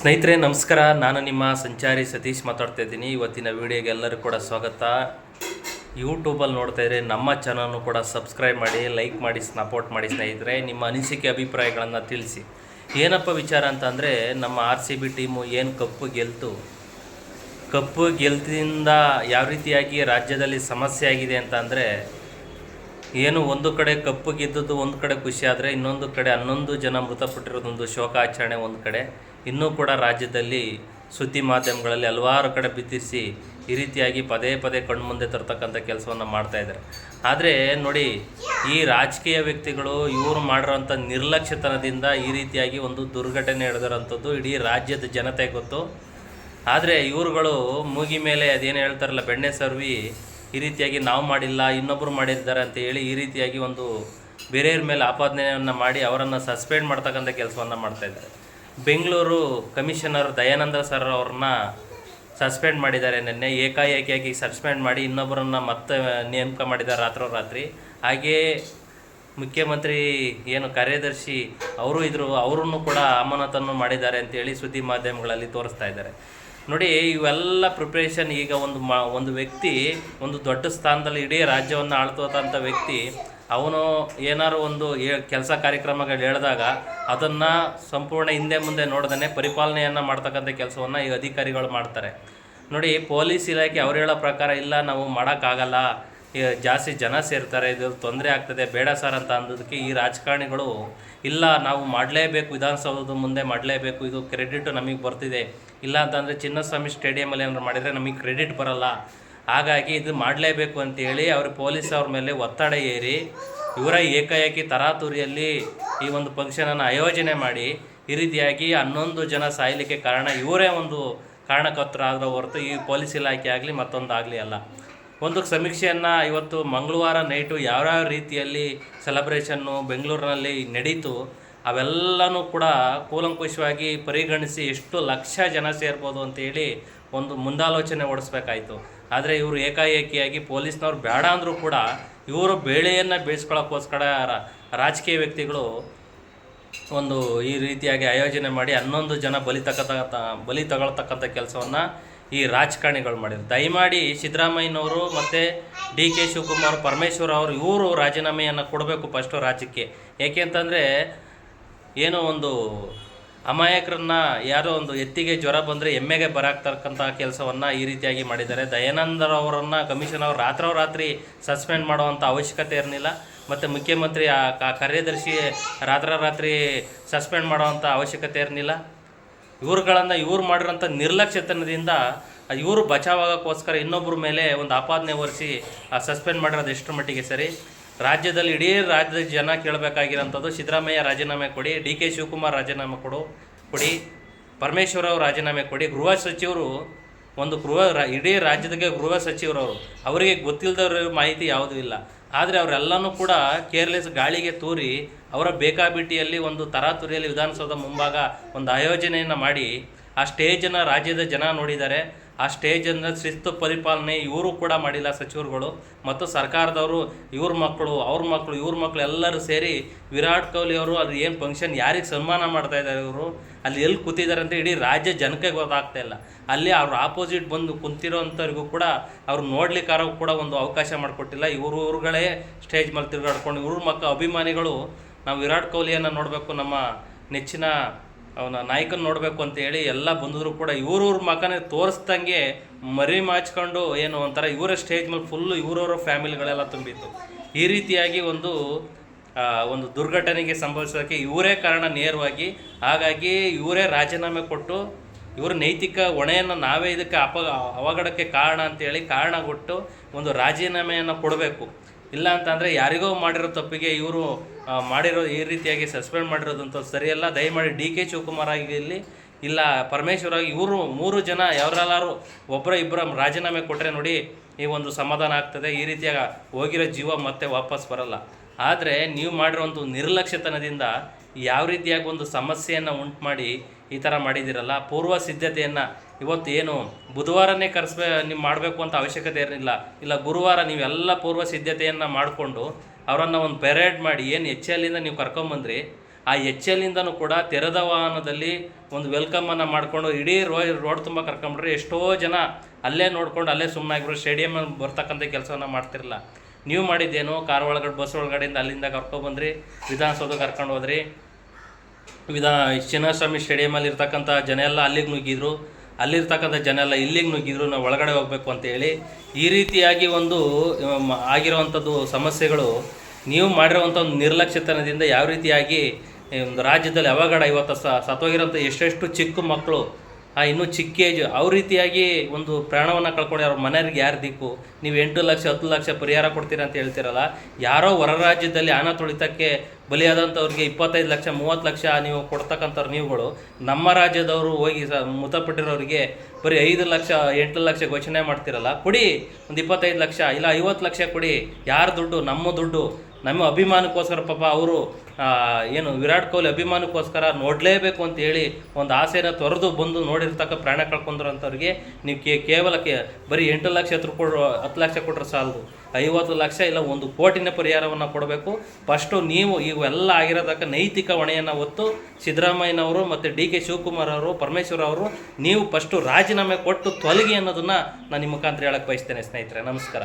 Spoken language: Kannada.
ಸ್ನೇಹಿತರೆ, ನಮಸ್ಕಾರ. ನಾನು ನಿಮ್ಮ ಸಂಚಾರಿ ಸತೀಶ್ ಮಾತಾಡ್ತಾ ಇದ್ದೀನಿ. ಇವತ್ತಿನ ವಿಡಿಯೋಗೆ ಎಲ್ಲರೂ ಕೂಡ ಸ್ವಾಗತ. ಯೂಟ್ಯೂಬಲ್ಲಿ ನೋಡ್ತಾ ಇದ್ರೆ ನಮ್ಮ ಚಾನಲ್ನು ಕೂಡ ಸಬ್ಸ್ಕ್ರೈಬ್ ಮಾಡಿ ಲೈಕ್ ಮಾಡಿ ಸಪೋರ್ಟ್ ಮಾಡಿ ಸ್ನೇಹಿತರೆ, ನಿಮ್ಮ ಅನಿಸಿಕೆ ಅಭಿಪ್ರಾಯಗಳನ್ನು ತಿಳಿಸಿ. ಏನಪ್ಪ ವಿಚಾರ ಅಂತಂದರೆ ನಮ್ಮ ಆರ್ ಸಿ ಬಿ ಟೀಮು ಏನು ಕಪ್ಪು ಗೆಲ್ತು? ಕಪ್ಪು ಗೆಲ್ತಿಂದ ಯಾವ ರೀತಿಯಾಗಿ ರಾಜ್ಯದಲ್ಲಿ ಸಮಸ್ಯೆ ಆಗಿದೆ ಅಂತ ಅಂದರೆ, ಏನು ಒಂದು ಕಡೆ ಕಪ್ಪು ಗೆದ್ದದ್ದು ಒಂದು ಕಡೆ ಖುಷಿ ಆದರೆ, ಇನ್ನೊಂದು ಕಡೆ ಹನ್ನೊಂದು ಜನ ಮೃತಪಟ್ಟಿರೋದೊಂದು ಶೋಕಾಚರಣೆ ಒಂದು ಕಡೆ. ಇನ್ನೂ ಕೂಡ ರಾಜ್ಯದಲ್ಲಿ ಸುದ್ದಿ ಮಾಧ್ಯಮಗಳಲ್ಲಿ ಹಲವಾರು ಕಡೆ ಬಿತ್ತಿಸಿ ಈ ರೀತಿಯಾಗಿ ಪದೇ ಪದೇ ಕಣ್ಮುಂದೆ ತರ್ತಕ್ಕಂಥ ಕೆಲಸವನ್ನು ಮಾಡ್ತಾ ಇದ್ದಾರೆ. ಆದರೆ ನೋಡಿ, ಈ ರಾಜಕೀಯ ವ್ಯಕ್ತಿಗಳು ಇವರು ಮಾಡಿರೋಂಥ ನಿರ್ಲಕ್ಷ್ಯತನದಿಂದ ಈ ರೀತಿಯಾಗಿ ಒಂದು ದುರ್ಘಟನೆ ನಡೆದಿರೋಂಥದ್ದು ಇಡೀ ರಾಜ್ಯದ ಜನತೆ ಗೊತ್ತು. ಆದರೆ ಇವರುಗಳು ಮೂಗಿ ಮೇಲೆ ಅದೇನು ಹೇಳ್ತಾರಲ್ಲ, ಬೆಣ್ಣೆ ಸರ್ವಿ, ಈ ರೀತಿಯಾಗಿ ನಾವು ಮಾಡಿಲ್ಲ ಇನ್ನೊಬ್ಬರು ಮಾಡಿದ್ದಾರೆ ಅಂತ ಹೇಳಿ ಈ ರೀತಿಯಾಗಿ ಒಂದು ಬೇರೆಯವ್ರ ಮೇಲೆ ಆಪಾದನೆಯನ್ನು ಮಾಡಿ ಅವರನ್ನು ಸಸ್ಪೆಂಡ್ ಮಾಡ್ತಕ್ಕಂಥ ಕೆಲಸವನ್ನು ಮಾಡ್ತಾ ಇದ್ದಾರೆ. ಬೆಂಗಳೂರು ಕಮಿಷನರ್ ದಯಾನಂದ ಸರ್ ಅವ್ರನ್ನ ಸಸ್ಪೆಂಡ್ ಮಾಡಿದ್ದಾರೆ ನಿನ್ನೆ. ಏಕಾಏಕಿಯಾಗಿ ಸಸ್ಪೆಂಡ್ ಮಾಡಿ ಇನ್ನೊಬ್ಬರನ್ನ ಮತ್ತೆ ನೇಮಕ ಮಾಡಿದ್ದಾರೆ ರಾತ್ರೋರಾತ್ರಿ. ಹಾಗೆಯೇ ಮುಖ್ಯಮಂತ್ರಿ ಏನು ಕಾರ್ಯದರ್ಶಿ ಅವರು ಇದ್ರು, ಅವರನ್ನು ಕೂಡ ಅಮಾನತನ್ನು ಮಾಡಿದ್ದಾರೆ ಅಂತೇಳಿ ಸುದ್ದಿ ಮಾಧ್ಯಮಗಳಲ್ಲಿ ತೋರಿಸ್ತಾ ಇದ್ದಾರೆ. ನೋಡಿ, ಇವೆಲ್ಲ ಪ್ರಿಪ್ರೇಷನ್ ಈಗ ಒಂದು ಮಾ, ಒಂದು ವ್ಯಕ್ತಿ ಒಂದು ದೊಡ್ಡ ಸ್ಥಾನದಲ್ಲಿ ಇಡೀ ರಾಜ್ಯವನ್ನು ಆಳ್ತೋತಂಥ ವ್ಯಕ್ತಿ ಅವನು ಏನಾರು ಒಂದು ಕೆಲಸ ಕಾರ್ಯಕ್ರಮಗಳು ಹೇಳಿದಾಗ ಅದನ್ನು ಸಂಪೂರ್ಣ ಹಿಂದೆ ಮುಂದೆ ನೋಡ್ದೇ ಪರಿಪಾಲನೆಯನ್ನು ಮಾಡ್ತಕ್ಕಂಥ ಕೆಲಸವನ್ನು ಈ ಅಧಿಕಾರಿಗಳು ಮಾಡ್ತಾರೆ. ನೋಡಿ, ಪೊಲೀಸ್ ಇಲಾಖೆ ಅವ್ರು ಹೇಳೋ ಪ್ರಕಾರ ಇಲ್ಲ, ನಾವು ಮಾಡೋಕ್ಕಾಗಲ್ಲ. ಜಾಸ್ತಿ ಜನ ಸೇರ್ತಾರೆ ಇದು ತೊಂದರೆ ಆಗ್ತದೆ, ಬೇಡ ಸರ್ ಅಂತ ಅಂದದಕ್ಕೆ ಈ ರಾಜಕಾರಣಿಗಳು ಇಲ್ಲ, ನಾವು ಮಾಡಲೇಬೇಕು, ವಿಧಾನಸೌಧದ ಮುಂದೆ ಮಾಡಲೇಬೇಕು, ಇದು ಕ್ರೆಡಿಟ್ ನಮಗೆ ಬರ್ತಿದೆ. ಇಲ್ಲ ಅಂತಂದರೆ ಚಿನ್ನಸ್ವಾಮಿ ಸ್ಟೇಡಿಯಮಲ್ಲಿ ಏನಾದ್ರು ಮಾಡಿದರೆ ನಮಗೆ ಕ್ರೆಡಿಟ್ ಬರಲ್ಲ. ಹಾಗಾಗಿ ಇದು ಮಾಡಲೇಬೇಕು ಅಂತೇಳಿ ಅವರು ಪೊಲೀಸ್ ಅವ್ರ ಮೇಲೆ ಒತ್ತಡ ಏರಿ ಇವರ ಏಕಾಏಕಿ ತರಾತುರಿಯಲ್ಲಿ ಈ ಒಂದು ಫಂಕ್ಷನನ್ನು ಆಯೋಜನೆ ಮಾಡಿ ಈ ರೀತಿಯಾಗಿ ಹನ್ನೊಂದು ಜನ ಸಾಯಲಿಕ್ಕೆ ಕಾರಣ ಇವರೇ ಒಂದು ಕಾರಣಕರ್ತರಾದ ಹೊರತು ಈ ಪೊಲೀಸ್ ಇಲಾಖೆ ಆಗಲಿ ಮತ್ತೊಂದಾಗಲಿ ಅಲ್ಲ. ಒಂದು ಸಮೀಕ್ಷೆಯನ್ನು ಇವತ್ತು ಮಂಗಳವಾರ ನೈಟು ಯಾವ್ಯಾವ ರೀತಿಯಲ್ಲಿ ಸೆಲೆಬ್ರೇಷನ್ನು ಬೆಂಗಳೂರಿನಲ್ಲಿ ನಡೀತು ಅವೆಲ್ಲನೂ ಕೂಡ ಕೂಲಂಕುಷವಾಗಿ ಪರಿಗಣಿಸಿ ಎಷ್ಟು ಲಕ್ಷ ಜನ ಸೇರ್ಬೋದು ಅಂತೇಳಿ ಒಂದು ಮುಂದಾಲೋಚನೆ ಓಡಿಸ್ಬೇಕಾಯ್ತು. ಆದರೆ ಇವರು ಏಕಾಏಕಿಯಾಗಿ ಪೊಲೀಸ್ನವ್ರು ಬೇಡ ಅಂದರೂ ಕೂಡ ಇವರು ಬೇಳೆಯನ್ನು ಬೇಯಿಸ್ಕೊಳ್ಳೋಕ್ಕೋಸ್ಕರ ರಾಜಕೀಯ ವ್ಯಕ್ತಿಗಳು ಒಂದು ಈ ರೀತಿಯಾಗಿ ಆಯೋಜನೆ ಮಾಡಿ ಹನ್ನೊಂದು ಜನ ಬಲಿ ತಗತಕ್ಕಂಥ ಬಲಿ ತಗೊಳ್ತಕ್ಕಂಥ ಕೆಲಸವನ್ನು ಈ ರಾಜಕಾರಣಿಗಳು ಮಾಡಿದ್ರು. ದಯಮಾಡಿ ಸಿದ್ದರಾಮಯ್ಯನವರು ಮತ್ತು ಡಿ ಕೆ ಶಿವಕುಮಾರ್ ಪರಮೇಶ್ವರ್ ಅವರು ಇವರು ರಾಜೀನಾಮೆಯನ್ನು ಕೊಡಬೇಕು ಫಸ್ಟು ರಾಜ್ಯಕ್ಕೆ. ಏಕೆ ಅಂತಂದರೆ ಏನೋ ಒಂದು ಅಮಾಯಕರನ್ನ ಯಾರೋ ಒಂದು ಎತ್ತಿಗೆ ಜ್ವರ ಬಂದರೆ ಎಮ್ಮೆಗೆ ಬರಾಕ್ತಕ್ಕಂಥ ಕೆಲಸವನ್ನು ಈ ರೀತಿಯಾಗಿ ಮಾಡಿದ್ದಾರೆ. ದಯಾನಂದರವರನ್ನು ಕಮಿಷನ್ ಅವರು ರಾತ್ರೋರಾತ್ರಿ ಸಸ್ಪೆಂಡ್ ಮಾಡುವಂಥ ಅವಶ್ಯಕತೆ ಇರಲಿಲ್ಲ. ಮತ್ತು ಮುಖ್ಯಮಂತ್ರಿ ಆ ಕಾರ್ಯದರ್ಶಿ ರಾತ್ರೋರಾತ್ರಿ ಸಸ್ಪೆಂಡ್ ಮಾಡುವಂಥ ಅವಶ್ಯಕತೆ ಇರಲಿಲ್ಲ. ಇವ್ರುಗಳನ್ನು ಇವ್ರು ಮಾಡಿರೋಂಥ ನಿರ್ಲಕ್ಷ್ಯತನದಿಂದ ಇವರು ಬಚಾವಾಗೋಕ್ಕೋಸ್ಕರ ಇನ್ನೊಬ್ಬರ ಮೇಲೆ ಒಂದು ಆಪಾದನೆ ಹೊರಿಸಿ ಸಸ್ಪೆಂಡ್ ಮಾಡಿರೋದು ಎಷ್ಟರ ಮಟ್ಟಿಗೆ ಸರಿ? ರಾಜ್ಯದಲ್ಲಿ ಇಡೀ ರಾಜ್ಯದ ಜನ ಕೇಳಬೇಕಾಗಿರೋಂಥದ್ದು ಸಿದ್ದರಾಮಯ್ಯ ರಾಜೀನಾಮೆ ಕೊಡಿ, ಡಿ ಕೆ ಶಿವಕುಮಾರ್ ರಾಜೀನಾಮೆ ಕೊಡು, ಕೊಡಿ, ಪರಮೇಶ್ವರ ಅವರು ರಾಜೀನಾಮೆ ಕೊಡಿ. ಗೃಹ ಸಚಿವರು ಒಂದು ಗೃಹ ಇಡೀ ರಾಜ್ಯದಾಗೆ ಗೃಹ ಸಚಿವರವರು. ಅವರಿಗೆ ಗೊತ್ತಿಲ್ಲದವ್ರ ಮಾಹಿತಿ ಯಾವುದೂ ಇಲ್ಲ. ಆದರೆ ಅವರೆಲ್ಲನೂ ಕೂಡ ಕೇರ್ಲೆಸ್ ಗಾಳಿಗೆ ತೂರಿ ಅವರ ಬೇಕಾಬಿಟ್ಟಿಯಲ್ಲಿ ಒಂದು ತರಾತುರಿಯಲ್ಲಿ ವಿಧಾನಸೌಧ ಮುಂಭಾಗ ಒಂದು ಆಯೋಜನೆಯನ್ನು ಮಾಡಿ ಆ ಸ್ಟೇಜನ್ನು ರಾಜ್ಯದ ಜನ ನೋಡಿದ್ದಾರೆ. ಆ ಸ್ಟೇಜ್ ಅಂದರೆ ಶಿಸ್ತು ಪರಿಪಾಲನೆ ಇವರು ಕೂಡ ಮಾಡಿಲ್ಲ ಸಚಿವರುಗಳು. ಮತ್ತು ಸರ್ಕಾರದವರು ಇವ್ರ ಮಕ್ಕಳು ಅವ್ರ ಮಕ್ಕಳು ಇವ್ರ ಮಕ್ಕಳು ಎಲ್ಲರೂ ಸೇರಿ ವಿರಾಟ್ ಕೊಹ್ಲಿ ಅವರು ಅದು ಏನು ಫಂಕ್ಷನ್ ಯಾರಿಗೆ ಸನ್ಮಾನ ಮಾಡ್ತಾ ಇದ್ದಾರೆ ಇವರು? ಅಲ್ಲಿ ಎಲ್ಲಿ ಕೂತಿದ್ದಾರೆ ಅಂತ ಇಡೀ ರಾಜ್ಯ ಜನಕ್ಕೆ ಗೊತ್ತಾಗ್ತಾ ಇಲ್ಲ. ಅಲ್ಲಿ ಅವ್ರ ಆಪೋಸಿಟ್ ಬಂದು ಕುಂತಿರೋಂಥವ್ರಿಗೂ ಕೂಡ ಅವ್ರು ನೋಡ್ಲಿಕ್ಕಾರೋ ಕೂಡ ಒಂದು ಅವಕಾಶ ಮಾಡಿಕೊಟ್ಟಿಲ್ಲ. ಇವರು ಇವ್ರುಗಳೇ ಸ್ಟೇಜ್ ಮೇಲೆ ತಿರುಗಾಡ್ಕೊಂಡು ಇವ್ರ ಮಕ್ಕಳು ಅಭಿಮಾನಿಗಳು ನಾವು ವಿರಾಟ್ ಕೊಹ್ಲಿಯನ್ನು ನೋಡಬೇಕು ನಮ್ಮ ನೆಚ್ಚಿನ ಅವನ ನಾಯಕನ ನೋಡಬೇಕು ಅಂತ ಹೇಳಿ ಎಲ್ಲ ಬಂದಿದ್ರು ಕೂಡ ಇವ್ರವ್ರ ಮಕನೇ ತೋರಿಸ್ದಂಗೆ ಮರಿ ಮಾಚ್ಕೊಂಡು ಏನು ಒಂಥರ ಇವರ ಸ್ಟೇಜ್ ಮೇಲೆ ಫುಲ್ಲು ಇವ್ರವ್ರ ಫ್ಯಾಮಿಲಿಗಳೆಲ್ಲ ತುಂಬಿತ್ತು. ಈ ರೀತಿಯಾಗಿ ಒಂದು ಒಂದು ದುರ್ಘಟನೆಗೆ ಸಂಭವಿಸೋಕ್ಕೆ ಇವರೇ ಕಾರಣ ನೇರವಾಗಿ. ಹಾಗಾಗಿ ಇವರೇ ರಾಜೀನಾಮೆ ಕೊಟ್ಟು ಇವರು ನೈತಿಕ ಹೊಣೆಯನ್ನು ನಾವೇ ಇದಕ್ಕೆ ಅಪ ಅವಘಡಕ್ಕೆ ಕಾರಣ ಅಂತೇಳಿ ಕಾರಣ ಕೊಟ್ಟು ಒಂದು ರಾಜೀನಾಮೆಯನ್ನು ಕೊಡಬೇಕು. ಇಲ್ಲ ಅಂತಂದರೆ ಯಾರಿಗೋ ಮಾಡಿರೋ ತಪ್ಪಿಗೆ ಇವರು ಮಾಡಿರೋ ಈ ರೀತಿಯಾಗಿ ಸಸ್ಪೆಂಡ್ ಮಾಡಿರೋದಂತ ಸರಿಯಲ್ಲ. ದಯಮಾಡಿ ಡಿ ಕೆ ಶಿವಕುಮಾರ್ ಆಗಿರಲಿ ಇಲ್ಲ ಪರಮೇಶ್ವರ ಇವರು ಮೂರು ಜನ ಯಾರಲ್ಲಾರು ಒಬ್ಬರ ಇಬ್ಬರ ರಾಜೀನಾಮೆ ಕೊಟ್ಟರೆ ನೋಡಿ ಈ ಒಂದು ಸಮಾಧಾನ ಆಗ್ತದೆ. ಈ ರೀತಿಯಾಗಿ ಹೋಗಿರೋ ಜೀವ ಮತ್ತೆ ವಾಪಸ್ ಬರಲ್ಲ. ಆದರೆ ನೀವು ಮಾಡಿರೋ ಒಂದು ನಿರ್ಲಕ್ಷ್ಯತನದಿಂದ ಯಾವ ರೀತಿಯಾಗಿ ಒಂದು ಸಮಸ್ಯೆಯನ್ನು ಉಂಟು ಮಾಡಿ ಈ ಥರ ಮಾಡಿದ್ದೀರಲ್ಲ? ಪೂರ್ವ ಸಿದ್ಧತೆಯನ್ನು ಇವತ್ತು ಏನು ಬುಧವಾರನೇ ಕರೆಸ್ಬೇ, ನೀವು ಮಾಡಬೇಕು ಅಂತ ಅವಶ್ಯಕತೆ ಇರಲಿಲ್ಲ. ಇಲ್ಲ, ಗುರುವಾರ ನೀವೆಲ್ಲ ಪೂರ್ವ ಸಿದ್ಧತೆಯನ್ನು ಮಾಡಿಕೊಂಡು ಅವರನ್ನು ಒಂದು ಪೆರೇಡ್ ಮಾಡಿ ಏನು ಎಚ್ ಎಲ್ಲಿಂದ ನೀವು ಕರ್ಕೊಂಬಂದ್ರಿ? ಆ ಎಚ್ ಎಲ್ಲಿಂದನೂ ಕೂಡ ತೆರೆದ ವಾಹನದಲ್ಲಿ ಒಂದು ವೆಲ್ಕಮನ್ನು ಮಾಡಿಕೊಂಡು ಇಡೀ ರೋ ರೋಡ್ ತುಂಬ ಕರ್ಕೊಂಬಿಟ್ರೆ ಎಷ್ಟೋ ಜನ ಅಲ್ಲೇ ನೋಡ್ಕೊಂಡು ಅಲ್ಲೇ ಸುಮ್ಮನಾಗಿರೋ ಸ್ಟೇಡಿಯಮ್ ಬರ್ತಕ್ಕಂಥ ಕೆಲಸವನ್ನು ಮಾಡ್ತಿರಲ್ಲ ನೀವು ಮಾಡಿದ್ದೇನು ಕಾರ್ ಒಳಗಡೆ, ಬಸ್ ಒಳಗಡೆಯಿಂದ ಅಲ್ಲಿಂದ ಕರ್ಕೊಬಂದ್ರಿ ವಿಧಾನಸೌಧ ಕರ್ಕೊಂಡು ಹೋದ್ರಿ. ವಿಧಾ, ಚಿನ್ನಸ್ವಾಮಿ ಸ್ಟೇಡಿಯಮಲ್ಲಿ ಇರ್ತಕ್ಕಂಥ ಜನ ಎಲ್ಲ ಅಲ್ಲಿಗೆ ನುಗ್ಗಿದ್ರು. ಅಲ್ಲಿರ್ತಕ್ಕಂಥ ಜನ ಎಲ್ಲ ಇಲ್ಲಿಗೆ ನುಗ್ಗಿದ್ರು, ನಾವು ಒಳಗಡೆ ಹೋಗಬೇಕು ಅಂತೇಳಿ ಈ ರೀತಿಯಾಗಿ ಒಂದು ಆಗಿರುವಂಥದ್ದು ಸಮಸ್ಯೆಗಳು, ನೀವು ಮಾಡಿರುವಂಥ ಒಂದು ನಿರ್ಲಕ್ಷ್ಯತನದಿಂದ ಯಾವ ರೀತಿಯಾಗಿ ಒಂದು ರಾಜ್ಯದಲ್ಲಿ ಅವಘಡ ಇವತ್ತು ಸತ್ತೋಗಿರೋಂಥ ಎಷ್ಟೆಷ್ಟು ಚಿಕ್ಕ ಮಕ್ಕಳು ಆ, ಇನ್ನೂ ಚಿಕ್ಕ ಏಜ್ ಅವ್ರ ರೀತಿಯಾಗಿ ಒಂದು ಪ್ರಾಣವನ್ನು ಕಳ್ಕೊಂಡು ಅವ್ರ ಮನೆಯವ್ರಿಗೆ ಯಾರು ದಿಕ್ಕು? ನೀವು ಎಂಟು ಲಕ್ಷ, ಹತ್ತು ಲಕ್ಷ ಪರಿಹಾರ ಕೊಡ್ತೀರಾ ಅಂತ ಹೇಳ್ತಿರಲ್ಲ, ಯಾರೋ ಹೊರ ರಾಜ್ಯದಲ್ಲಿ ಆನ ತುಳಿತಕ್ಕೆ ಬಲಿಯಾದಂಥವ್ರಿಗೆ ಇಪ್ಪತ್ತೈದು ಲಕ್ಷ, ಮೂವತ್ತು ಲಕ್ಷ ನೀವು ಕೊಡ್ತಕ್ಕಂಥವ್ರು ನೀವುಗಳು, ನಮ್ಮ ರಾಜ್ಯದವರು ಹೋಗಿ ಸ, ಮೃತಪಟ್ಟಿರೋರಿಗೆ ಬರೀ ಐದು ಲಕ್ಷ, ಎಂಟು ಲಕ್ಷ ಘೋಷಣೆ ಮಾಡ್ತಿರಲ್ಲ, ಕೊಡಿ, ಒಂದು ಇಪ್ಪತ್ತೈದು ಲಕ್ಷ, ಇಲ್ಲ ಐವತ್ತು ಲಕ್ಷ ಕೊಡಿ, ಯಾರು ದುಡ್ಡು? ನಮ್ಮ ದುಡ್ಡು. ನಮ್ಮ ಅಭಿಮಾನಕ್ಕೋಸ್ಕರ ಪಾಪ ಅವರು ಏನು ವಿರಾಟ್ ಕೊಹ್ಲಿ ಅಭಿಮಾನಕ್ಕೋಸ್ಕರ ನೋಡಲೇಬೇಕು ಅಂತ ಹೇಳಿ ಒಂದು ಆಸೆನ ತೊರೆದು ಬಂದು ನೋಡಿರ್ತಕ್ಕ ಪ್ರಾಣ ಕಳ್ಕೊಂಡಿರೋಂಥವ್ರಿಗೆ ನೀವು ಕೇ, ಕೇವಲ ಕೇ, ಬರೀ ಎಂಟು ಲಕ್ಷ ಹತ್ರ ಕೊಡ್ರು, ಹತ್ತು ಲಕ್ಷ ಕೊಟ್ಟರೆ ಸಾಲದು. ಐವತ್ತು ಲಕ್ಷ ಇಲ್ಲ ಒಂದು ಕೋಟಿನ ಪರಿಹಾರವನ್ನು ಕೊಡಬೇಕು. ಫಸ್ಟು ನೀವು ಇವೆಲ್ಲ ಆಗಿರೋದಕ್ಕೆ ನೈತಿಕ ಹೊಣೆಯನ್ನು ಹೊತ್ತು ಸಿದ್ದರಾಮಯ್ಯನವರು ಮತ್ತು ಡಿ ಕೆ ಶಿವಕುಮಾರ್ ಅವರು, ಪರಮೇಶ್ವರ್ ಅವರು, ನೀವು ಫಸ್ಟು ರಾಜೀನಾಮೆ ಕೊಟ್ಟು ತೊಲಗಿ ಅನ್ನೋದನ್ನು ನಾನು ನಿಮ್ಮ ಮುಖಾಂತರ ಹೇಳಕ್ಕೆ ಬಯಸ್ತೇನೆ ಸ್ನೇಹಿತರೆ. ನಮಸ್ಕಾರ.